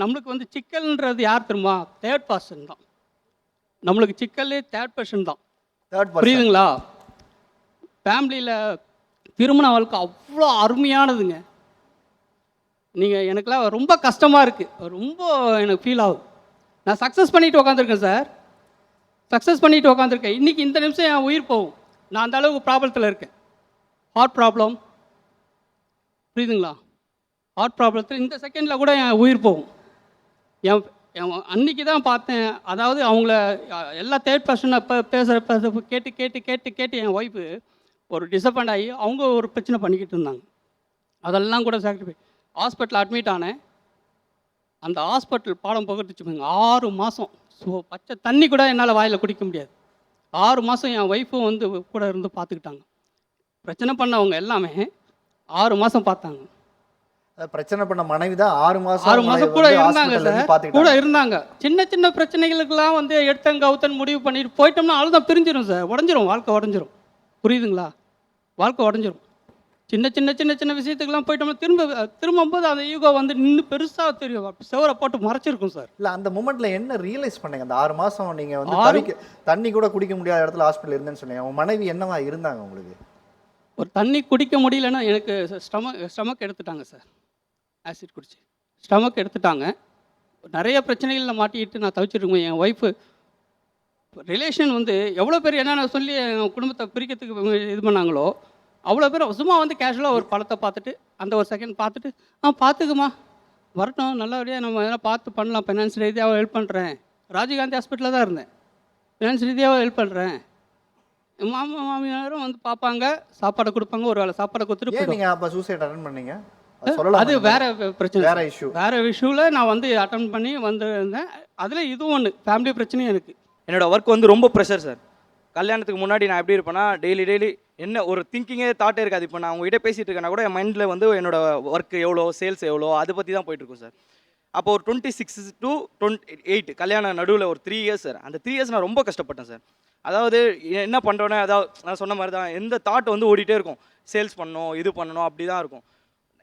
நம்மளுக்கு வந்து சிக்கல்ன்றது யார் தெரியுமா? தேர்ட் பர்சன் தான். நம்மளுக்கு சிக்கல்லே தேர்ட் பர்சன் தான். புரியுதுங்களா? ஃபேமிலியில் திருமண வாழ்க்கை அவ்வளோ அருமையானதுங்க. நீங்கள் எனக்குலாம் ரொம்ப கஷ்டமாக இருக்குது ரொம்ப எனக்கு ஃபீல் ஆகுது. நான் சக்ஸஸ் பண்ணிட்டு உக்காந்துருக்கேன் சார் சக்ஸஸ் பண்ணிட்டு உக்காந்துருக்கேன். இன்றைக்கி இந்த நிமிஷம் என் உயிர் போகும். நான் அந்த அளவுக்கு ப்ராப்ளத்தில் இருக்கேன். ஹார்ட் ப்ராப்ளம் புரியுதுங்களா? ஹார்ட் ப்ராப்ளத்தில் இந்த செகண்டில் கூட என் உயிர் போகும். என் என் அன்னைக்கு தான் பார்த்தேன். அதாவது அவங்கள எல்லா தேர்ட் பர்சன் இப்போ பேசுகிற பேச கேட்டு கேட்டு கேட்டு கேட்டு என் ஒய்ஃபு ஒரு டிசப்பாயிண்ட் ஆகி அவங்க ஒரு பிரச்சனை பண்ணிக்கிட்டு இருந்தாங்க. அதெல்லாம் கூட சாக்ரிஃபை ஹாஸ்பிட்டல் அட்மிட் ஆனேன். அந்த ஹாஸ்பிட்டல் பாடம் புகட்டுச்சு ஆறு மாதம் ஸோ பச்சை தண்ணி கூட என்னால் வாயில் குடிக்க முடியாது. ஆறு மாதம் என் ஒய்ஃபும் வந்து கூட இருந்து பார்த்துக்கிட்டாங்க. பிரச்சனை பண்ணவங்க எல்லாமே ஆறு மாதம் பார்த்தாங்க. பிரச்சனை பண்ண மனைவி தான் ஆறு மாசம் ஆறு உங்களை மாதம் கூட இருந்தாங்க சார். கூட. இருந்தாங்க. சின்ன சின்ன பிரச்சனைகளுக்கெல்லாம் வந்து எடுத்தங்க கவுத்தன் முடிவு பண்ணிட்டு போயிட்டோம்னா அவ்வளோதான் பிரிஞ்சிடும் சார். உடஞ்சிரும் வாழ்க்கை உடஞ்சிரும். புரியுதுங்களா? வாழ்க்கை உடஞ்சிரும். சின்ன சின்ன சின்ன சின்ன விஷயத்துக்கெல்லாம் போயிட்டோம்னா திரும்ப திரும்பும்போது அந்த ஈகோ வந்து நின்று பெருசாக தெரியும். செவரை போட்டு மறைச்சிருக்கும் சார். இல்ல அந்த மூமெண்ட்ல என்ன ரியலைஸ் பண்ணீங்க? அந்த ஆறு மாசம் நீங்க வந்து தவிக்க தண்ணி கூட குடிக்க முடியாத இடத்துல ஹாஸ்பிட்டல் இருந்தேன்னு சொன்னீங்க. உங்க மனைவி என்னவா இருந்தாங்க உங்களுக்கு? ஒரு தண்ணி குடிக்க முடியலன்னா எனக்கு ஸ்டமக் ஸ்டமக் எடுத்துட்டாங்க சார். ஆசிட் குடிச்சு. ஸ்டமக் எடுத்துட்டாங்க. நிறைய பிரச்சனைகளில் மாட்டிக்கிட்டு நான் தவிச்சிருக்கேன் என் ஒய்ஃபு ரிலேஷன் வந்து எவ்வளோ பேர் என்னென்ன சொல்லி என் குடும்பத்தை பிரிக்கிறதுக்கு இது பண்ணாங்களோ அவ்வளோ பேர் சும்மா வந்து கேஷுவலாக ஒரு படத்தை பார்த்துட்டு அந்த ஒரு செகண்ட் பார்த்துட்டு ஆ பார்த்துக்குமா வரட்டும். நல்லபடியாக நம்ம எதனா பார்த்து பண்ணலாம். ஃபைனான்ஸ் ரீதியாக ஹெல்ப் பண்ணுறேன் ராஜீவ்காந்தி ஹாஸ்பிட்டலில் தான் இருந்தேன். ஃபினான்ஸ் ரீதியாக ஹெல்ப் பண்ணுறேன் மாமா மாமியாரும் வந்து பார்ப்பாங்க. சாப்பாடை கொடுப்பாங்க. ஒரு வேளை சாப்பாடை கொடுத்துட்டு ஏன் போயிடுவாங்க. நீங்க அப்ப சூசைட் அட்டன் பண்ணீங்க? அது சொல்லலாம் அது வேற பிரச்சனை. வேற. இஷ்யூ வேற விஷயவில் நான் வந்து அட்டன் பண்ணி வந்திருந்தேன். அதில் இதுவும் ஒன்று ஃபேமிலி பிரச்சனையும் இருக்குது என்னோட ஒர்க் வந்து ரொம்ப ப்ரெஷர் சார் கல்யாணத்துக்கு முன்னாடி நான் எப்படி இருப்பேன்னா டெய்லி டெய்லி என்ன ஒரு திங்கிங்கே தாட்டே இருக்காது. இப்போ நான் உங்ககிட்ட பேசிட்டு இருக்கேன்னா கூட என் மைண்டில் வந்து என்னோட ஒர்க் எவ்வளோ சேல்ஸ் எவ்வளோ அதை பற்றி தான் போயிட்டு இருக்கும் சார் அப்போ ஒரு twenty six to twenty eight கல்யாணம் நடுவில் ஒரு த்ரீ இயர்ஸ் சார் அந்த த்ரீ இயர்ஸ் நான் ரொம்ப கஷ்டப்பட்டேன் சார் அதாவது என்ன பண்ணுறோன்னே அதாவது நான் சொன்ன மாதிரி தான் எந்த தாட் வந்து ஓடிட்டே இருக்கும். சேல்ஸ் பண்ணணும் இது பண்ணணும் அப்படி தான் இருக்கும்.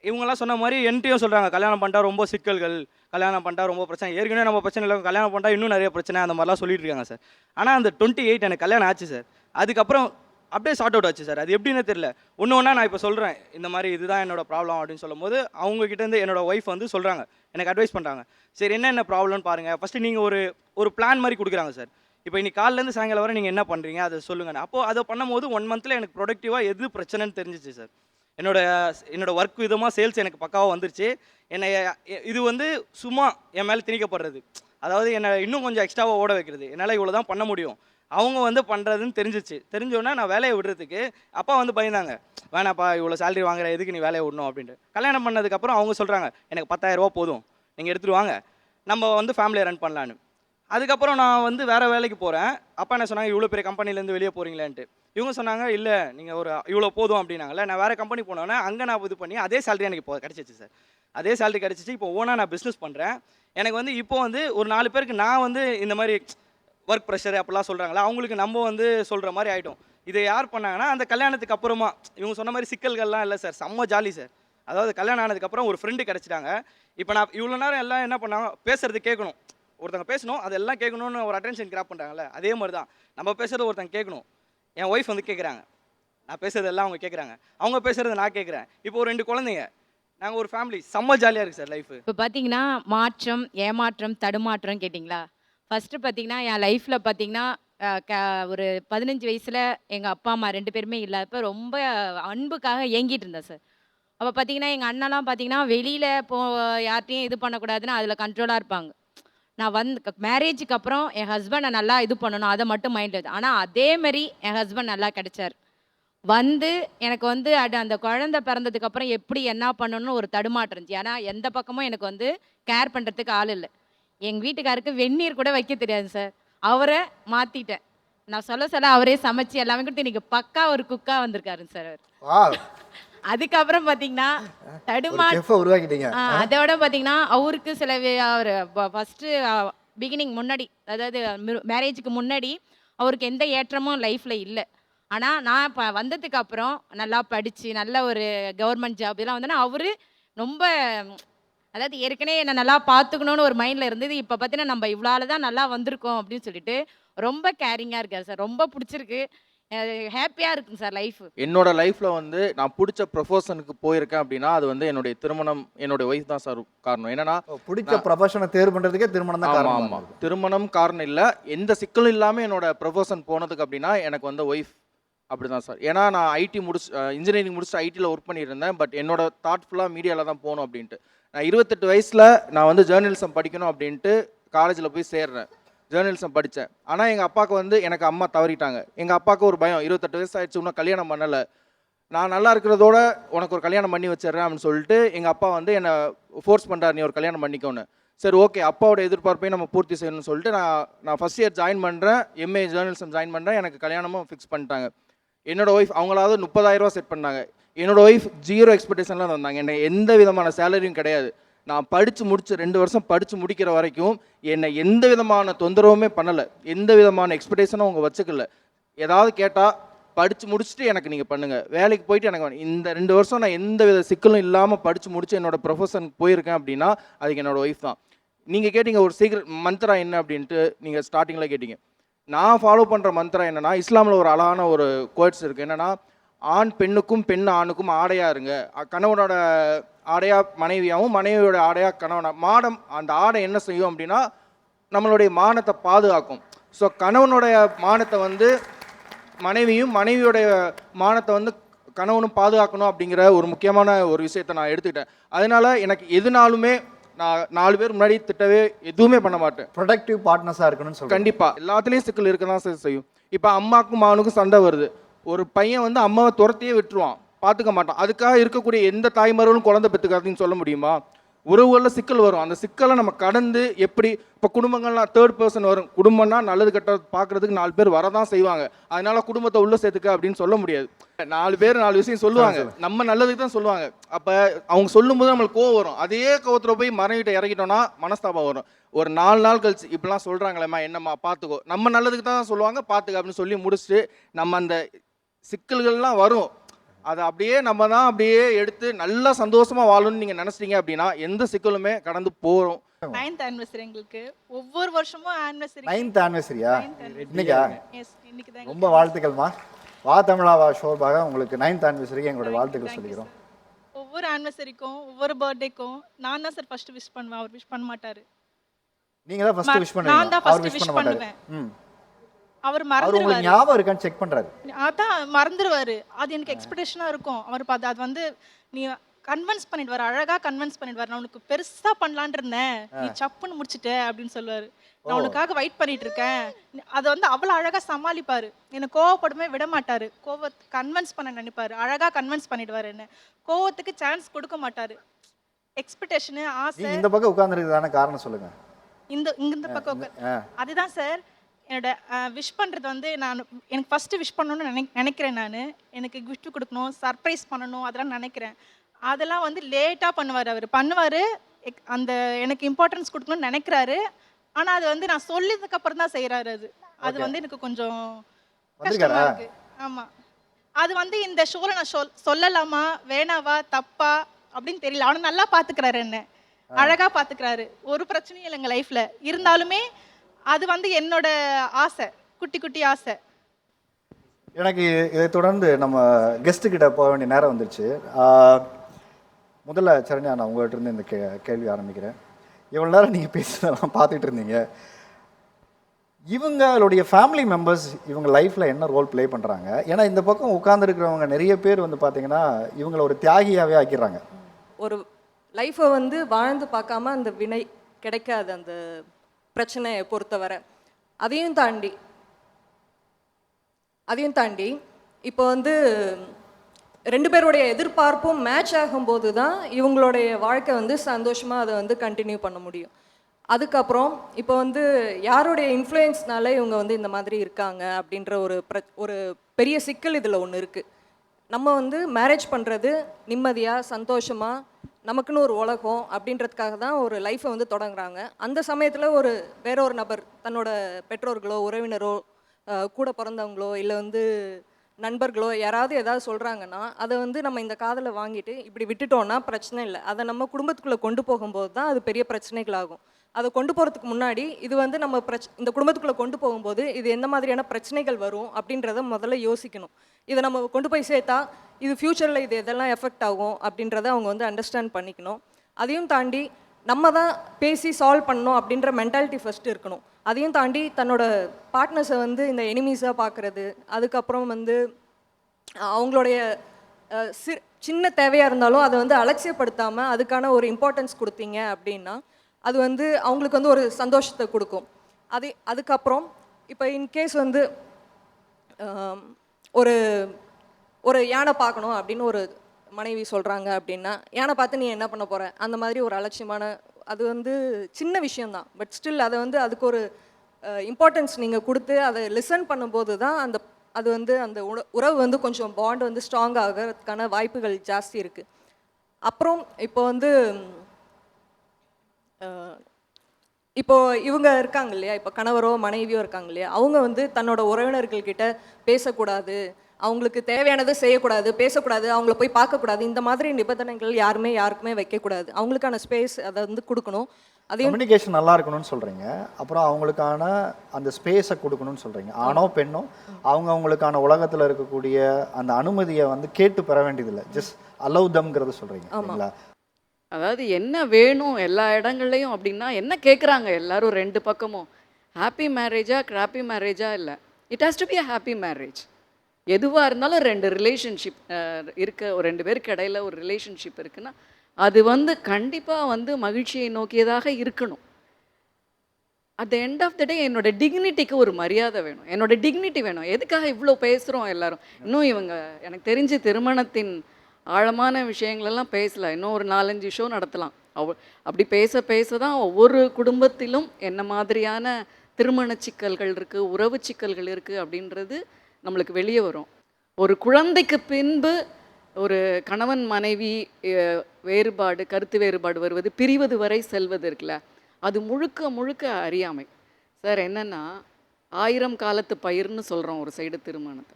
இவங்கெல்லாம் சொன்ன மாதிரி என்ட்டையும் சொல்கிறாங்க கல்யாணம் பண்ணிட்டா ரொம்ப சிக்கல்கள் கல்யாணம் பண்ணிட்டா ரொம்ப பிரச்சனை. ஏற்கனவே நம்ம பிரச்சனை இல்லை கல்யாணம் பண்ணிட்டா இன்னும் நிறைய பிரச்சனை அந்த மாதிரிலாம் சொல்லிட்டு இருக்காங்க சார். ஆனால் அந்த டுவெண்ட்டி எயிட் எனக்கு கல்யாணம் ஆச்சு சார். அதுக்கப்புறம் அப்படியே சார்ட் அவுட் ஆச்சு சார். அது எப்படின்னு தெரியல. ஒன்று ஒன்றா நான் இப்போ சொல்கிறேன் இந்த மாதிரி இதுதான் என்னோட ப்ராப்ளம் அப்படின்னு சொல்லும்போது அவங்க கிட்ட இருந்து என்னோட ஒய்ஃப் வந்து சொல்கிறாங்க எனக்கு அட்வைஸ் பண்ணுறாங்க சரி என்ன என்ன ப்ராப்ளம்னு பாருங்கள் ஃபஸ்ட்டு நீங்கள் ஒரு ஒரு பிளான் மாதிரி கொடுக்குறாங்க சார். இப்போ இன்னைக்கு காலிலேருந்து சாயங்காலம் வரை நீங்கள் என்ன பண்ணுறீங்க அதை சொல்லுங்கள் அப்போது அதை பண்ணும்போது ஒன் மந்த்தில் எனக்கு ப்ரொடக்டிவாக எது பிரச்சனைன்னு தெரிஞ்சிச்சு சார். என்னோட என்னோட ஒர்க் விதமாக சேல்ஸ் எனக்கு பக்காவாக வந்துருச்சு. என்னை இது வந்து சும்மா என் மேலே திணிக்கப்படுறது. அதாவது என்னை இன்னும் கொஞ்சம் எக்ஸ்ட்ராவாக ஓட வைக்கிறது. என்னால் இவ்வளோ தான் பண்ண முடியும். அவங்க வந்து பண்ணுறதுன்னு தெரிஞ்சிச்சு. தெரிஞ்சோடனே நான் வேலையை விடுறதுக்கு அப்பா வந்து பயந்தாங்க. வேணாப்பா இவ்வளோ சேலரி வாங்குற எதுக்கு நீ வேலையை விடணும்? அப்படின்ட்டு. கல்யாணம் பண்ணதுக்கப்புறம் அவங்க சொல்கிறாங்க எனக்கு பத்தாயிரரூபா போதும். நீங்கள் எடுத்துகிட்டு வாங்க. நம்ம வந்து ஃபேமிலியை ரன் பண்ணலான்னு அதுக்கப்புறம் நான் வந்து வேறு வேலைக்கு போகிறேன் அப்பா என்ன சொன்னாங்க இவ்வளோ பெரிய கம்பெனிலேருந்து வெளியே போகிறீங்களேன்ட்டு இவங்க சொன்னாங்க இல்லை நீங்கள் ஒரு இவ்வளோ போதும் அப்படின்னாங்கல்ல நான் வேறு கம்பெனி போனோன்னே அங்கே நான் இது பண்ணி அதே சேலரி எனக்கு இப்போ கிடச்சிச்சு சார் அதே சேலரி கிடச்சிச்சு இப்போ ஓனாக நான் பிஸ்னஸ் பண்ணுறேன் எனக்கு வந்து இப்போ வந்து ஒரு நாலு பேருக்கு நான் வந்து இந்த மாதிரி ஒர்க் ப்ரெஷர் அப்படிலாம் சொல்கிறாங்களா அவங்களுக்கு நம்ம வந்து சொல்கிற மாதிரி ஆகிட்டோம் இதை யார் பண்ணாங்கன்னா அந்த கல்யாணத்துக்கு அப்புறமா இவங்க சொன்ன மாதிரி சிக்கல்கள்லாம் இல்லை சார் செம்ம ஜாலி சார் அதாவது கல்யாணம் ஆனதுக்கப்புறம் ஒரு ஃப்ரெண்டு கிடச்சிட்டாங்க. இப்போ நான் இவ்வளோ நேரம் எல்லாம் என்ன பண்ணாங்க பேசுறது கேட்கணும். ஒருத்தங்க பேசணும் அதெல்லாம் கேட்கணும்னு ஒரு அட்டென்ஷன் கிராப் பண்ணுறாங்கல்ல அதே மாதிரி தான் நம்ம பேசுறது ஒருத்தங்க கேட்கணும். என் ஒய்ஃப் வந்து கேட்குறாங்க நான் பேசுகிறதெல்லாம் அவங்க கேட்குறாங்க அவங்க பேசுறது நான் கேட்குறேன் இப்போ ஒரு ரெண்டு குழந்தைங்க நாங்கள் ஒரு ஃபேமிலி செம்ம ஜாலியாக இருக்குது சார் லைஃப் இப்போ பார்த்தீங்கன்னா மாற்றம் ஏமாற்றம் தடுமாற்றம் கேட்டிங்களா? ஃபஸ்ட்டு பார்த்தீங்கன்னா என் லைஃப்பில் பார்த்தீங்கன்னா க- ஒரு பதினஞ்சு வயசில் எங்கள் அப்பா அம்மா ரெண்டு பேருமே இல்லாதப்ப ரொம்ப அன்புக்காக ஏங்கிட்டு இருந்தேன் சார் அப்போ பார்த்தீங்கன்னா எங்கள் அண்ணெல்லாம் பார்த்தீங்கன்னா வெளியில் போ யார்ட்டையும் இது பண்ணக்கூடாதுன்னு அதில் கண்ட்ரோலாக இருப்பாங்க. நான் வந்து மேரேஜுக்கு அப்புறம் என் ஹஸ்பண்டை நல்லா இது பண்ணணும் அதை மட்டும் மைண்டில் ஆனால் அதேமாரி என் ஹஸ்பண்ட் நல்லா கிடைச்சார். வந்து எனக்கு வந்து அது அந்த குழந்தை பிறந்ததுக்கப்புறம் எப்படி என்ன பண்ணணும்னு ஒரு தடுமாற்றம் இருந்துச்சு. ஏன்னா எந்த பக்கமும் எனக்கு வந்து கேர் பண்ணுறதுக்கு ஆள் இல்லை. எங்கள் வீட்டுக்காருக்கு வெந்நீர் கூட வைக்க தெரியாது சார் அவரை மாற்றிட்டேன் நான் சொல்ல சொல்ல அவரே சமைச்சு எல்லாமே கொடுத்து இன்னைக்கு பக்கா ஒரு குக்காக வந்திருக்காரு சார் அவர். அதுக்கப்புறம் பார்த்தீங்கன்னா ஒரு தடுமா செஃப்பை உருவாக்கிட்டீங்க அதோட பார்த்தீங்கன்னா அவருக்கு சில அவர் ஃபஸ்ட்டு பிகினிங் முன்னாடி அதாவது மேரேஜுக்கு முன்னாடி அவருக்கு எந்த ஏற்றமும் லைஃப்பில் இல்லை. ஆனால் நான் இப்போ வந்ததுக்கு அப்புறம் நல்லா படித்து நல்ல ஒரு கவர்மெண்ட் ஜாப் இதெல்லாம் வந்தோன்னா அவர் ரொம்ப அதாவது ஏற்கனவே என்னை நல்லா பார்த்துக்கணும்னு ஒரு மைண்டில் இருந்தது. இப்போ பார்த்தீங்கன்னா நம்ம இவ்வளோ தான் நல்லா வந்திருக்கோம் அப்படின்னு சொல்லிட்டு ரொம்ப கேரிங்காக இருக்கார் சார். ரொம்ப பிடிச்சிருக்கு. ஹாப்பியாக இருக்குங்க சார் லைஃப் என்னோட லைஃப்ல வந்து நான் பிடிச்ச ப்ரொஃபஷனுக்கு போயிருக்கேன் அப்படின்னா அது வந்து என்னுடைய திருமணம் என்னுடைய ஒய்ஃப் தான் சார் காரணம். என்னன்னா பிடிச்ச ப்ரொஃபஷனை தேர்வு பண்றதுக்கே திருமணம் தான் ஆமா காரணம் ஆமா. திருமணம் காரணம் இல்ல. எந்த சிக்கலும் இல்லாம என்னோட ப்ரொஃபஷன் போனதுக்கு அப்படின்னா எனக்கு வந்து ஒய்ஃப் அப்படிதான் சார் ஏன்னா நான் ஐடி முடிச்சு இன்ஜினியரிங் முடிச்சு ஐடியில் ஒர்க் பண்ணியிருந்தேன். பட் என்னோட தாட் ஃபுல்லாக மீடியாவில் தான் போகணும் அப்படின்ட்டு. நான் இருபத்தெட்டு வயசில் நான் வந்து ஜேர்னலிசம் படிக்கணும் அப்படின்ட்டு காலேஜில் போய் சேர்றேன். ஜேர்னலிசம் படித்தேன் ஆனால் எங்கள் அப்பாவுக்கு வந்து எனக்கு அம்மா தவறிட்டாங்க. எங்கள் அப்பாவுக்கு ஒரு பயம். இருபத்தெட்டு வயசு ஆயிடுச்சு இன்னும் கல்யாணம் பண்ணலை. நான் நல்லா இருக்கிறதோட உனக்கு ஒரு கல்யாணம் பண்ணி வச்சிடுறேன் அப்படின்னு சொல்லிட்டு எங்கள் அப்பா வந்து என்னை ஃபோர்ஸ் பண்ணுறாரு நீ ஒரு கல்யாணம் பண்ணிக்கோன்னு. சரி ஓகே அப்பாவோட எதிர்பார்ப்பையும் நம்ம பூர்த்தி செய்யணும்னு சொல்லிட்டு நான் நான் ஃபஸ்ட் இயர் ஜாயின் பண்ணுறேன் எம்ஏ ஜேர்னலிசம் ஜாயின் பண்ணுறேன் எனக்கு கல்யாணமும் ஃபிக்ஸ் பண்ணிட்டாங்க. என்னோடய ஒய்ஃப் அவங்களாவது முப்பதாயிரம் ரூபா செட் பண்ணாங்க. என்னோடய ஒய்ஃப் ஜீரோ எக்ஸ்பெக்டேஷன்லாம் வந்தாங்க. என்னை எந்த விதமான சேலரியும் கிடையாது. நான் படித்து முடிச்சு ரெண்டு வருஷம் படித்து முடிக்கிற வரைக்கும் என்னை எந்த விதமான தொந்தரவுமே பண்ணலை. எந்த விதமான எக்ஸ்பெக்டேஷனும் அவங்க வச்சுக்கல. ஏதாவது கேட்டால் படித்து முடிச்சுட்டு எனக்கு நீங்கள் பண்ணுங்கள் வேலைக்கு போயிட்டு எனக்கு இந்த ரெண்டு வருஷம் நான் எந்த வித சிக்கலும் இல்லாமல் படித்து முடித்து என்னோடய ப்ரொஃபஷனுக்கு போயிருக்கேன் அப்படின்னா அதுக்கு என்னோடய ஒய்ஃப் தான். நீங்கள் கேட்டீங்க ஒரு சீக்கிரம் மந்த்ரா என்ன? அப்படின்ட்டு நீங்கள் ஸ்டார்டிங்கில் கேட்டீங்க. நான் ஃபாலோ பண்ணுற மந்த்ரா என்னென்னா இஸ்லாமில் ஒரு அழகான ஒரு கோட்ஸ் இருக்குது என்னென்னா ஆண் பெண்ணுக்கும் பெண் ஆணுக்கும் ஆடையா இருங்க. கணவனோட ஆடையா மனைவியாகவும் மனைவியோட ஆடையா கணவனா. மாடம் அந்த ஆடை என்ன செய்யும் அப்படின்னா நம்மளுடைய மானத்தை பாதுகாக்கும். ஸோ கணவனுடைய மானத்தை வந்து மனைவியும் மனைவியோடைய மானத்தை வந்து கணவனும் பாதுகாக்கணும் அப்படிங்கிற ஒரு முக்கியமான ஒரு விஷயத்தை நான் எடுத்துக்கிட்டேன். அதனால எனக்கு எதுனாலுமே நான் நாலு பேர் முன்னாடி திட்டவே எதுவுமே பண்ண மாட்டேன். ப்ரொடக்டிவ் பார்ட்னர்ஸாக இருக்கணும்னு சொல்றேன் கண்டிப்பா. எல்லாத்துலயும் சிக்கல் இருக்க தான் சார் செய்யும். இப்போ அம்மாக்கும் மகனுக்கும் சண்டை வருது. ஒரு பையன் வந்து அம்மாவை துரத்தியே விட்டுருவான். பார்த்துக்க மாட்டான். அதுக்காக இருக்கக்கூடிய எந்த தாய்மார்களும் குழந்தை பெற்றுக்காதுன்னு சொல்ல முடியுமா? உறவுகளில் சிக்கல் வரும். அந்த சிக்கலை நம்ம கடந்து எப்படி இப்போ குடும்பங்கள்லாம் தேர்ட் பர்சன் வரும். குடும்பம்னா நல்லது கெட்ட பார்க்கறதுக்கு நாலு பேர் வரதான் செய்வாங்க. அதனால குடும்பத்தை உள்ள சேர்த்துக்க அப்படின்னு சொல்ல முடியாது. நாலு பேர் நாலு விஷயம் சொல்லுவாங்க. நம்ம நல்லதுக்கு தான் சொல்லுவாங்க. அப்போ அவங்க சொல்லும்போது நம்மளுக்கு கோவம் வரும். அதே கோவத்தில் போய் மனைவிட்ட இறக்கிட்டோம்னா மனஸ்தாபம் வரும். ஒரு நாலு நாள் கழிச்சு இப்படிலாம் சொல்கிறாங்களேம்மா என்னம்மா பார்த்துக்கோ. நம்ம நல்லதுக்கு தான் சொல்லுவாங்க பார்த்துக்க அப்படின்னு சொல்லி முடிச்சுட்டு நம்ம அந்த சிக்கல்கள்லாம் வரும். அதை அப்படியே நம்ம தான் அப்படியே எடுத்து நல்லா சந்தோஷமா வாழணும்னு நீங்கள் நினச்சிட்டீங்க அப்படின்னா எந்த சிக்கலுமே கடந்து போகிறோம் நைன்த் ஆனிவர்சரி எங்களுக்கு. ஒவ்வொரு வருஷமும் ஆனிவர்சரி நைன்த் ஆனிவர்சரியா இன்னைக்கா? எஸ் இன்னைக்கு தான் ரொம்ப வாழ்த்துக்கள்மா. வா தமிழா வா ஷோபாக உங்களுக்கு நைன்த் ஆனிவர்சரிக்கு எங்களோட வாழ்த்துக்கள் சொல்லிக்கிறோம். ஒவ்வொரு ஆனிவர்சரிக்கும் ஒவ்வொரு பர்த்டேக்கும் நான் தான் சார் ஃபர்ஸ்ட் விஷ் பண்ணுவேன். அவர் விஷ் பண்ண மாட்டாரு. நீங்க தான் ஃபர்ஸ்ட் விஷ் நான் பண்ணுவீங்க. தான் அவர் first விஷ் பண்ணுவேன். அவர் மறந்துடுவாரு ஞாபகம் இருக்கான்னு செக் பண்றாரு. அதான் மறந்துடுவாரு அது எனக்கு எக்ஸ்பெக்டேஷனா இருக்கும். அவர் பார்த்து அது வந்து நீ கன்வின்ஸ் பண்ணிடுவார் அழகா கன்வின்ஸ் பண்ணிடுவார் நான் உனக்கு பெருசா பண்ணலான் இருந்தேன். நீ சப்புன்னு முடிச்சிட்ட அப்படின்னு சொல்லுவாரு. நான் உனக்காக வெயிட் பண்ணிட்டு இருக்கேன். அதை வந்து அவ்வளவு அழகா சமாளிப்பாரு. என்னை கோவப்படவே விட மாட்டாரு. கோவ கன்வின்ஸ் பண்ண நினைப்பாரு. அழகா கன்வின்ஸ் பண்ணிடுவாரு என்ன. கோவத்துக்கு சான்ஸ் கொடுக்க மாட்டாரு. எக்ஸ்பெக்டேஷனு ஆசை. இந்த பக்கம் உட்கார்ந்துருக்குதான காரணம் சொல்லுங்க. இந்த இந்த பக்கம். அதுதான் சார் என்னோட விஷ் பண்ணுறது வந்து நான் எனக்கு ஃபஸ்ட்டு விஷ் பண்ணணும்னு நினை நினைக்கிறேன் நான். எனக்கு gift கொடுக்கணும் சர்ப்ரைஸ் பண்ணணும் அதெல்லாம் நினைக்கிறேன். அதெல்லாம் வந்து லேட்டாக பண்ணுவார் அவர். பண்ணுவார் அந்த எனக்கு இம்பார்ட்டன்ஸ் கொடுக்கணும்னு நினைக்கிறாரு. ஆனால் அது வந்து நான் சொல்லியதுக்கு அப்புறம் தான் செய்கிறாரு அது. அது வந்து எனக்கு கொஞ்சம் கஷ்டமா வந்திருக்காரா? இருக்கு. ஆமாம் அது வந்து இந்த ஷோவில் நான் சொல் சொல்லலாமா? வேணாவா? தப்பா? அப்படின்னு தெரியல. அவனை நல்லா பார்த்துக்கிறாரு என்ன. அழகா பார்த்துக்கிறாரு ஒரு பிரச்சனையும் இல்லை எங்கள் லைஃப்பில் இருந்தாலுமே அது வந்து என்னோட ஆசை குட்டி குட்டி ஆசை. எனக்கு இதை தொடர்ந்து நம்ம கெஸ்ட்டு கிட்ட போக வேண்டிய நேரம் வந்துருச்சு. முதல்ல சரண்யா நான் உங்கள்கிட்ட இருந்து இந்த கே கேள்வி ஆரம்பிக்கிறேன். இவ்வளோ நேரம் நீங்கள் பேசுனதெல்லாம் பார்த்துட்டு இருந்தீங்க. இவங்களுடைய ஃபேமிலி மெம்பர்ஸ் இவங்க லைஃப்பில் என்ன ரோல் ப்ளே பண்ணுறாங்க ஏன்னா இந்த பக்கம் உட்காந்துருக்கிறவங்க நிறைய பேர் வந்து பார்த்தீங்கன்னா இவங்களை ஒரு தியாகியாகவே ஆக்கிடுறாங்க. ஒரு லைஃப்பை வந்து வாழ்ந்து பார்க்காம அந்த வினை கிடைக்காது அந்த பிரச்சனையை பொறுத்தவரை. அதையும் தாண்டி அதையும் தாண்டி இப்போ வந்து ரெண்டு பேருடைய எதிர்பார்ப்பும் மேட்ச் ஆகும்போது தான் இவங்களுடைய வாழ்க்கை வந்து சந்தோஷமாக அதை வந்து கண்டினியூ பண்ண முடியும். அதுக்கப்புறம் இப்போ வந்து யாருடைய இன்ஃப்ளூயன்ஸ்னால இவங்க வந்து இந்த மாதிரி இருக்காங்க அப்படின்ற ஒரு பிர ஒரு பெரிய சிக்கல் இதில் ஒன்று இருக்குது நம்ம வந்து மேரேஜ் பண்ணுறது நிம்மதியாக சந்தோஷமாக நமக்குன்னு ஒரு உலகம் அப்படின்றதுக்காக தான் ஒரு லைஃப்பை வந்து தொடங்குறாங்க. அந்த சமயத்தில் ஒரு வேற ஒரு நபர் தன்னோட பெற்றோர்களோ உறவினரோ கூட பிறந்தவங்களோ இல்லை வந்து நண்பர்களோ யாராவது ஏதாவது சொல்கிறாங்கன்னா அதை வந்து நம்ம இந்த காதில் வாங்கிட்டு இப்படி விட்டுட்டோன்னா பிரச்சனை இல்லை. அதை நம்ம குடும்பத்துக்குள்ளே கொண்டு போகும்போது தான் அது பெரிய பிரச்சனைகளாகும். அதை கொண்டு போகிறதுக்கு முன்னாடி இது வந்து நம்ம பிரச் இந்த குடும்பத்துக்குள்ளே கொண்டு போகும்போது இது எந்த மாதிரியான பிரச்சனைகள் வரும் அப்படின்றத முதல்ல யோசிக்கணும். இதை நம்ம கொண்டு போய் சேர்த்தா இது ஃப்யூச்சரில் இது எதெல்லாம் எஃபெக்ட் ஆகும் அப்படின்றத அவங்க வந்து அண்டர்ஸ்டாண்ட் பண்ணிக்கணும். அதையும் தாண்டி நம்ம தான் பேசி சால்வ் பண்ணணும் அப்படின்ற மென்டாலிட்டி ஃபஸ்ட்டு இருக்கணும். அதையும் தாண்டி தன்னோட பார்ட்னர்ஸை வந்து இந்த எனிமீஸாக பார்க்குறது அதுக்கப்புறம் வந்து அவங்களுடைய சிறு சி சின்ன தேவையாக இருந்தாலும் அதை வந்து அலட்சியப்படுத்தாமல் அதுக்கான ஒரு இம்பார்ட்டன்ஸ் கொடுத்தீங்க அப்படின்னா அது வந்து அவங்களுக்கு வந்து ஒரு சந்தோஷத்தை கொடுக்கும். அது அதுக்கப்புறம் இப்போ இன்கேஸ் வந்து ஒரு ஒரு யானை பார்க்கணும் அப்படின்னு ஒரு மனைவி சொல்கிறாங்க அப்படின்னா யானை பார்த்து நீ என்ன பண்ண போகிற அந்த மாதிரி ஒரு அலட்சியமான அது வந்து சின்ன விஷயம்தான். பட் ஸ்டில் அதை வந்து அதுக்கு ஒரு இம்பார்ட்டன்ஸ் நீங்கள் கொடுத்து அதை லிசன் பண்ணும்போது தான் அந்த அது வந்து அந்த உற- உறவு வந்து கொஞ்சம் பாண்ட் வந்து ஸ்ட்ராங் ஆகிறதுக்கான வாய்ப்புகள் ஜாஸ்தி இருக்குது அப்புறம் இப்போ வந்து இப்போ இவங்க இருக்காங்க இல்லையா? இப்போ கணவரோ மனைவியோ இருக்காங்க இல்லையா? அவங்க வந்து தன்னோட உறவினர்கள் கிட்ட பேசக்கூடாது அவங்களுக்கு தேவையானதை செய்யக்கூடாது பேசக்கூடாது அவங்கள போய் பார்க்கக்கூடாது. இந்த மாதிரி நிபந்தனைகள் யாருமே யாருக்குமே வைக்கக்கூடாது. அவங்களுக்கான ஸ்பேஸ் அதை வந்து கொடுக்கணும். அதையும் கம்யூனிகேஷன் நல்லா இருக்கணும்னு சொல்றீங்க. அப்புறம் அவங்களுக்கான அந்த ஸ்பேஸை கொடுக்கணும்னு சொல்றீங்க. ஆணோ பெண்ணோ அவங்க அவங்களுக்கான உலகத்துல இருக்கக்கூடிய அந்த அனுமதியை வந்து கேட்டு பெற வேண்டியதில்லை. ஜஸ்ட் அலௌ தம்ங்கிறத சொல்றீங்க இல்லைங்களா அதாவது என்ன வேணும் எல்லா இடங்கள்லையும் அப்படின்னா என்ன கேட்குறாங்க எல்லாரும் ரெண்டு பக்கமும்? ஹாப்பி மேரேஜா கிராப்பி மேரேஜா இல்லை. It has to be a happy marriage எதுவாக இருந்தாலும் ரெண்டு ரிலேஷன்ஷிப் இருக்க ஒரு ரெண்டு பேருக்கு இடையில ஒரு ரிலேஷன்ஷிப் இருக்குன்னா அது வந்து கண்டிப்பாக வந்து மகிழ்ச்சியை நோக்கியதாக இருக்கணும். At the end of the day என்னோட டிக்னிட்டிக்கு ஒரு மரியாதை வேணும். என்னோட டிக்னிட்டி வேணும். எதுக்காக இவ்வளோ பேசுகிறோம் எல்லாரும்? இன்னும் இவங்க எனக்கு தெரிஞ்சு திருமணத்தின் ஆழமான விஷயங்களெல்லாம் பேசலை. இன்னும் ஒரு நாலஞ்சு ஷோ நடத்தலாம். அவ் அப்படி பேச பேச தான் ஒவ்வொரு குடும்பத்திலும் என்ன மாதிரியான திருமண சிக்கல்கள் இருக்குது உறவு சிக்கல்கள் இருக்குது அப்படின்றது நம்மளுக்கு வெளியே வரும். ஒரு குழந்தைக்கு பின்பு ஒரு கணவன் மனைவி வேறுபாடு கருத்து வேறுபாடு வருவது பிரிவது வரை செல்வது இருக்குல்ல. அது முழுக்க முழுக்க அறியாமை. சார் என்னன்னா ஆயிரம் காலத்து பயிர்னு சொல்கிறோம் ஒரு சைடு திருமணத்தை.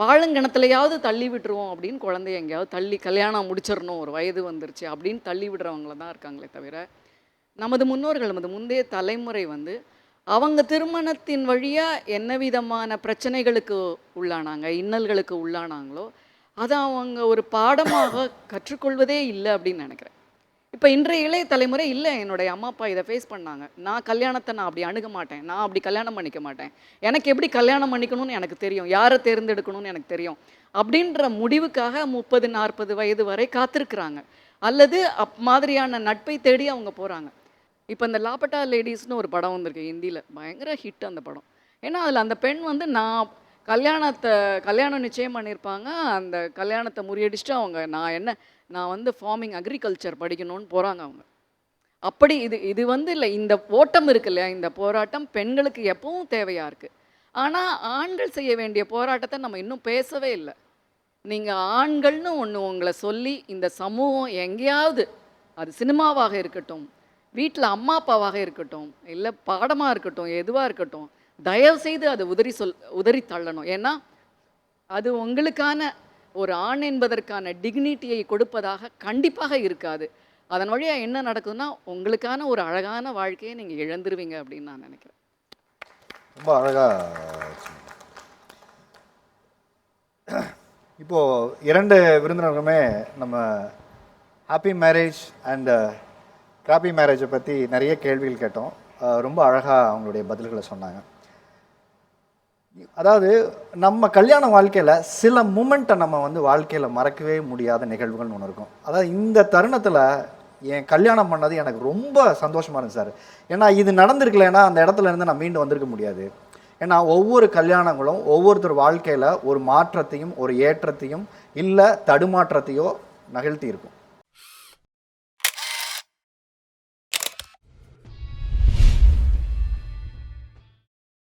பாழுங்கிணத்துலையாவது தள்ளி விட்டுருவோம் அப்படின்னு குழந்தைய எங்கேயாவது தள்ளி கல்யாணம் முடிச்சிடணும் ஒரு வயது வந்துருச்சு அப்படின்னு தள்ளி விடுறவங்கள தான் இருக்காங்களே தவிர நமது முன்னோர்கள் நமது முந்தைய தலைமுறை வந்து அவங்க திருமணத்தின் வழியாக என்ன விதமான பிரச்சனைகளுக்கு உள்ளானாங்க இன்னல்களுக்கு உள்ளானாங்களோ அதை அவங்க ஒரு பாடமாக கற்றுக்கொள்வதே இல்லை அப்படின்னு நினைக்கிறேன். இப்போ இன்றைய இளைய தலைமுறை இல்லை என்னுடைய அம்மா அப்பா இதை ஃபேஸ் பண்ணாங்க. நான் கல்யாணத்தை நான் அப்படி அணுக மாட்டேன். நான் அப்படி கல்யாணம் பண்ணிக்க மாட்டேன். எனக்கு எப்படி கல்யாணம் பண்ணிக்கணும்னு எனக்கு தெரியும். யாரை தேர்ந்தெடுக்கணும்னு எனக்கு தெரியும். அப்படின்ற முடிவுக்காக முப்பது நாற்பது வயது வரை காத்திருக்கிறாங்க. அல்லது அப் மாதிரியான நட்பை தேடி அவங்க போகிறாங்க இப்போ இந்த லாபட்டா லேடிஸ்னு ஒரு படம் வந்திருக்கு ஹிந்தியில். பயங்கர ஹிட் அந்த படம். ஏன்னா அதில் அந்த பெண் வந்து நான் கல்யாணத்தை கல்யாணம் நிச்சயம் பண்ணியிருப்பாங்க அந்த கல்யாணத்தை முறியடிச்சுட்டு அவங்க நான் என்ன நான் வந்து ஃபார்மிங் அக்ரிகல்ச்சர் படிக்கணும்னு போகிறாங்க அவங்க. அப்படி இது இது வந்து இல்லை இந்த ஓட்டம் இருக்கு இல்லையா? இந்த போராட்டம் பெண்களுக்கு எப்பவும் தேவையாக இருக்குது ஆனால் ஆண்கள் செய்ய வேண்டிய போராட்டத்தை நம்ம இன்னும் பேசவே இல்லை. நீங்கள் ஆண்கள்னு ஒன்று உங்களை சொல்லி இந்த சமூகம் எங்கேயாவது அது சினிமாவாக இருக்கட்டும் வீட்டில் அம்மா அப்பாவாக இருக்கட்டும் இல்லை பாடமாக இருக்கட்டும் எதுவாக இருக்கட்டும் தயவு செய்து அதை உதறி சொல் உதறி தள்ளணும். ஏன்னா அது உங்களுக்கான ஒரு ஆண் என்பதற்கான டிக்னிட்டியை கொடுப்பதாக கண்டிப்பாக இருக்காது. அதன் வழியாக என்ன நடக்குதுன்னா உங்களுக்கான ஒரு அழகான வாழ்க்கையை நீங்கள் இழந்துருவீங்க அப்படின்னு நான் நினைக்கிறேன். ரொம்ப அழகாக இப்போது இரண்டு விருந்தினர்களுமே நம்ம ஹாப்பி மேரேஜ் அண்ட் கிராப்பி மேரேஜை பற்றி நிறைய கேள்விகள் கேட்டோம். ரொம்ப அழகாக அவங்களுடைய பதில்களை சொன்னாங்க. அதாவது நம்ம கல்யாண வாழ்க்கையில் சில மூமெண்ட்டை நம்ம வந்து வாழ்க்கையில் மறக்கவே முடியாத நிகழ்வுகள்னு ஒன்று இருக்கும். அதாவது இந்த தருணத்தில் என் கல்யாணம் பண்ணது எனக்கு ரொம்ப சந்தோஷமாக இருந்துச்சு சார். ஏன்னா இது நடந்திருக்கலைன்னா அந்த இடத்துல இருந்து நான் மீண்டு வந்திருக்க முடியாது. ஏன்னா ஒவ்வொரு கல்யாணங்களும் ஒவ்வொருத்தர் வாழ்க்கையில் ஒரு மாற்றத்தையும் ஒரு ஏற்றத்தையும் இல்லை தடுமாற்றத்தையோ நகழ்த்தி இருக்கும்.